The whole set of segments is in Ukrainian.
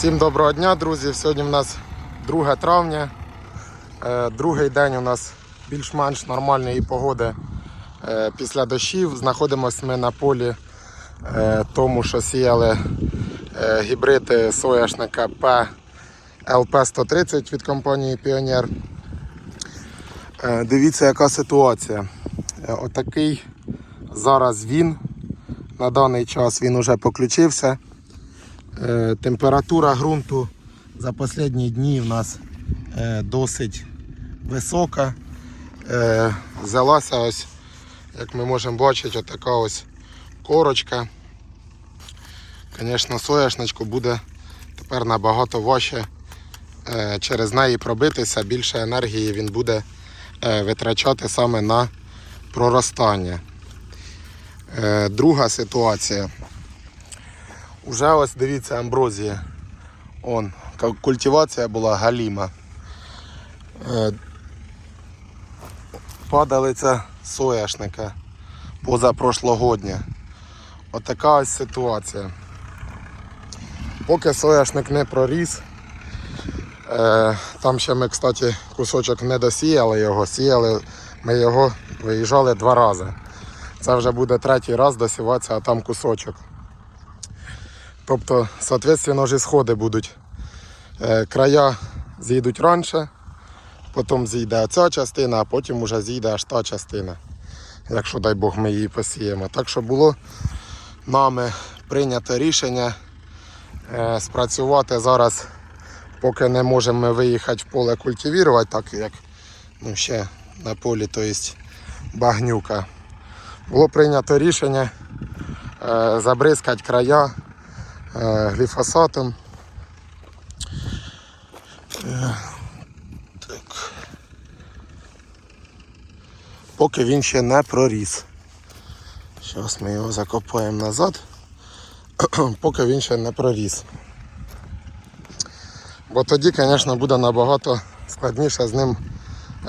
Всім доброго дня, друзі. Сьогодні в нас 2 травня. Е, Другий день у нас більш-менш нормальної погоди е, після дощів. Знаходимося ми на полі е, тому, що сіяли гібриди соняшника П ЛП-130 від компанії Піонер. Дивіться, яка ситуація. Отакий зараз він. На даний час він уже поключився. Е, Температура ґрунту за останні дні в нас е, досить висока. Е, Взялася ось, як ми можемо бачити, отака ось корочка. Звісно, соняшничку буде тепер набагато важче через неї пробитися, більше енергії він буде витрачати саме на проростання. Друга ситуація. Уже ось дивіться амброзія. Он, культивація була галіма. Е, Падалиця сояшника позапрошлогодня. Отака ось ситуація. Поки сояшник не проріс, е, там ще ми, кстати, кусочок не досіяли його, сіяли, ми його виїжджали два рази. Це вже буде третій раз досіватися, а там кусочок. Тобто, соответственно, ж сходи будуть. Е, края зійдуть раніше, потім зійде ця частина, а потім вже зійде аж та частина. Якщо дай Бог ми її посіємо. Так що було нами прийнято рішення е, спрацювати зараз, поки не можемо виїхати в поле культивувати, так як ну, ще на полі, то є багнюка. Було прийнято рішення е, забризкати края гліфосатом. Е, Так. Поки він ще не проріс. Зараз ми його закопаємо назад, поки він ще не проріс. Бо тоді, звісно, буде набагато складніше з ним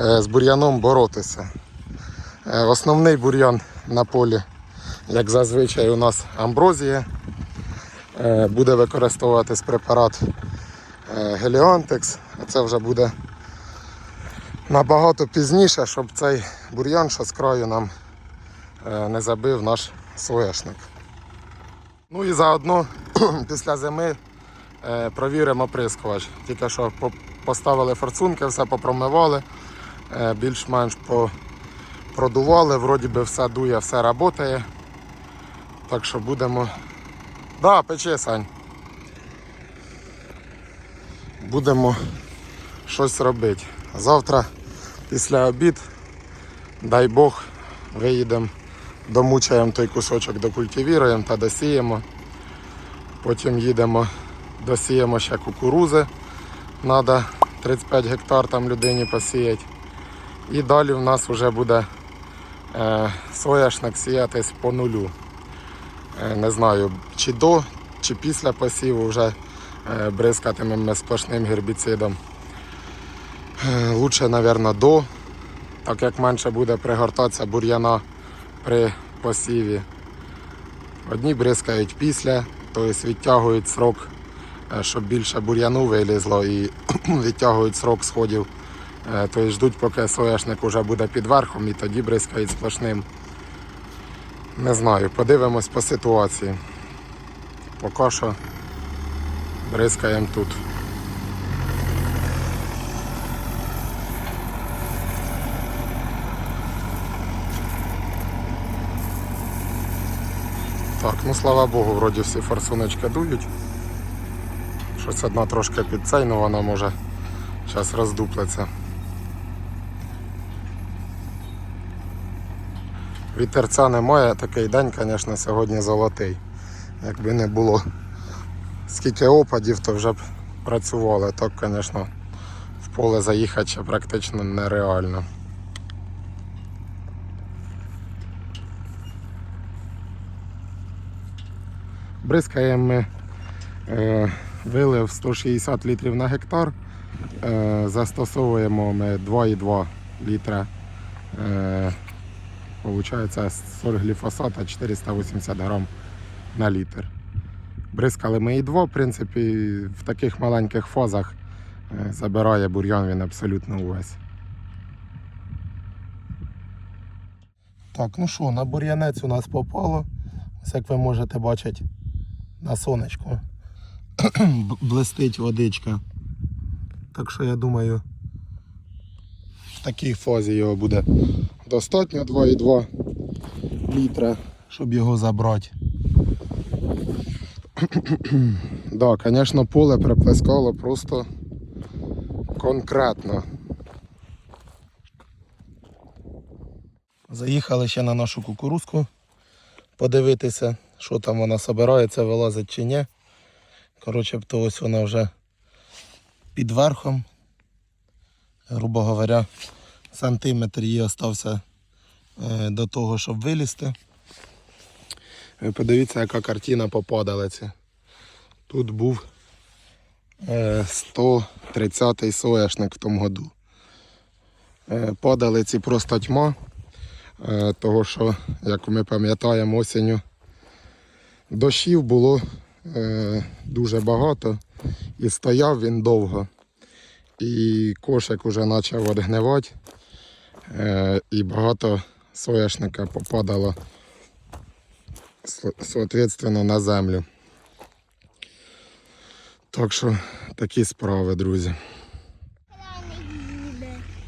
е, з бур'яном боротися. Е, Основний бур'ян на полі, як зазвичай, у нас амброзія. Е, Буде використовуватись препарат Геліантекс. А це вже буде набагато пізніше, щоб цей бур'ян, що з краю нам е, не забив наш соняшник. Ну і заодно після зими е, провіримо оприскувач. Тільки що поставили форсунки, все попромивали, більш-менш продували, вроді би все дує, все працює. Так що будемо. Да, пече, Сань. Будемо щось робити. Завтра після обід, дай Бог, виїдемо, домучаємо той кусочок, докультивіруємо та досіємо. Потім їдемо, досіємо ще кукурузи. Треба 35 гектар там людині посіяти. І далі в нас вже буде е, соняшник сіятись по нулю. Е, не знаю, чи до, чи після посіву вже е, бризкатимемо сплошним гербіцидом. Е, Лучше, мабуть, до, так як менше буде пригортатися бур'яна при посіві. Одні бризкають після, тобто відтягують срок, щоб більше бур'яну вилізло і відтягують срок сходів. Тобто ждуть, поки соняшник вже буде під верхом і тоді бризкають сплошним. Не знаю, подивимось по ситуації. Поки що бризкаємо тут. Так, ну слава Богу, вроді всі форсуночки дують. Щось одна трошки під ну вона може зараз роздуплеться. Вітерця немає, такий день, звісно, сьогодні золотий. Якби не було скільки опадів, то вже б працювали. Так, звісно, в поле заїхати ще практично нереально. Бризкаємо ми е, вилив 160 літрів на гектар. Е, застосовуємо ми 2,2 літра. Е, Получається 40 гліфосата 480 грам на літр. Бризкали ми і дво, в принципі, в таких маленьких фазах е, забирає бур'ян він абсолютно увесь. Так, ну що, на бур'янець у нас попало. Ось як ви можете бачити на сонечку. Блистить водичка. Так що я думаю, в такій фазі його буде достатньо 2,2 літра, щоб його забрати. Да, звісно, поле приплескало просто конкретно. Заїхали ще на нашу кукурузку подивитися, що там вона собирається, вилазить чи ні. Коротше, то ось вона вже під верхом. Грубо говоря, сантиметр її остався е, до того, щоб вилізти. Ви подивіться, яка картина по падалиці. Тут був е, 130-й соняшник в тому году. Е, Падалиці просто тьма, е, того що, як ми пам'ятаємо, осінню дощів було е, дуже багато і стояв він довго. І кошик вже почав відгнивати, е, і багато соняшника попадало со- соответственно на землю. Так що такі справи, друзі.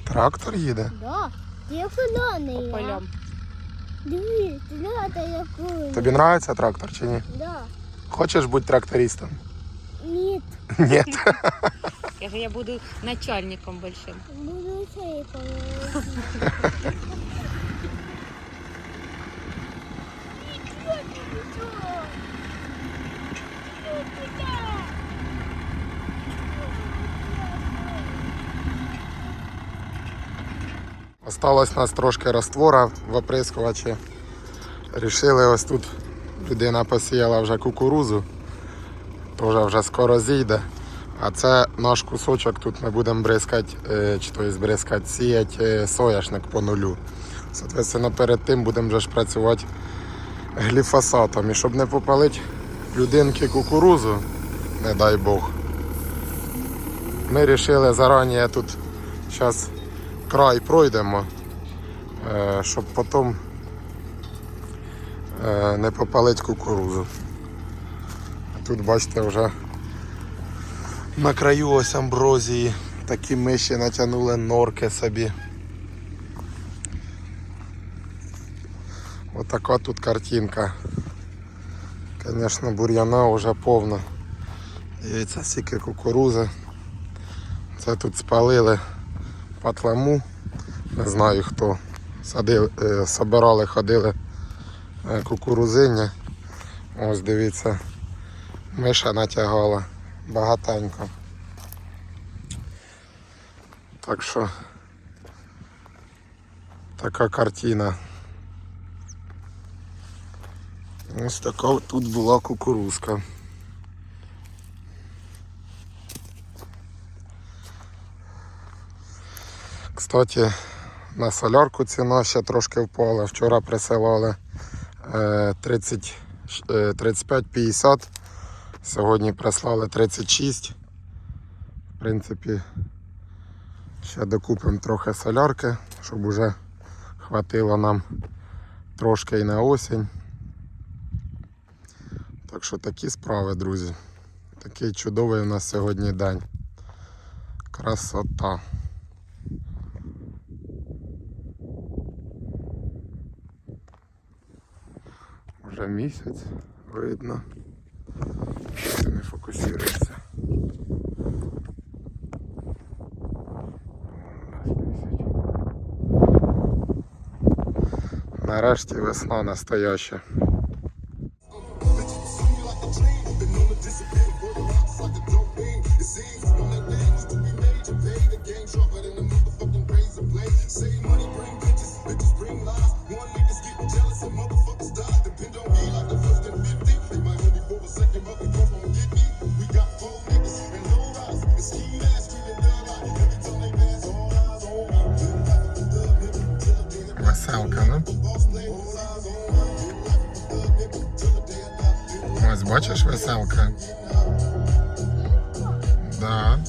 Трактор їде. Да. Ти як зелений. По полям. Дивись, знаєте, яку. Тобі подобається трактор чи ні? Да. Хочеш бути трактористом? Ні, Ні. Каже, я буду начальником большим. буду цей Осталось нас трошки раствора в оприскувачі. Рішили ось тут людина посіяла вже кукурузу. Теж вже скоро зійде. А це наш кусочок, тут ми будемо бризкати, е, чи то є бризкати, сіяти е, соняшник по нулю. Соответственно, перед тим будемо вже ж працювати гліфосатом. І щоб не попалити людинки кукурузу, не дай Бог. Ми вирішили зарані тут зараз край пройдемо, е, щоб потім не попалити кукурузу. Тут бачите вже на краю ось амброзії такі миші натягнули норки собі. Отака тут картинка. Звісно, бур'яна вже повна. Дивіться, скільки кукурузи. Це тут спалили патламу. Не знаю хто. Садили, е, собирали, ходили е, кукурузині. Ось дивіться, миша натягала багатенько. Так що така картина. Ось така тут була кукурузка. Кстати, на солярку ціна ще трошки впала. Вчора присилали е, 30, е, 35-50. Сьогодні прислали 36. В принципі, ще докупимо трохи солярки, щоб уже хватило нам трошки і на осінь. Так що такі справи, друзі. Такий чудовий у нас сьогодні день. Красота. Вже місяць видно. Це не фокусується. Нарешті весна настояща. Веселка, ну? Ось бачиш веселка? Да.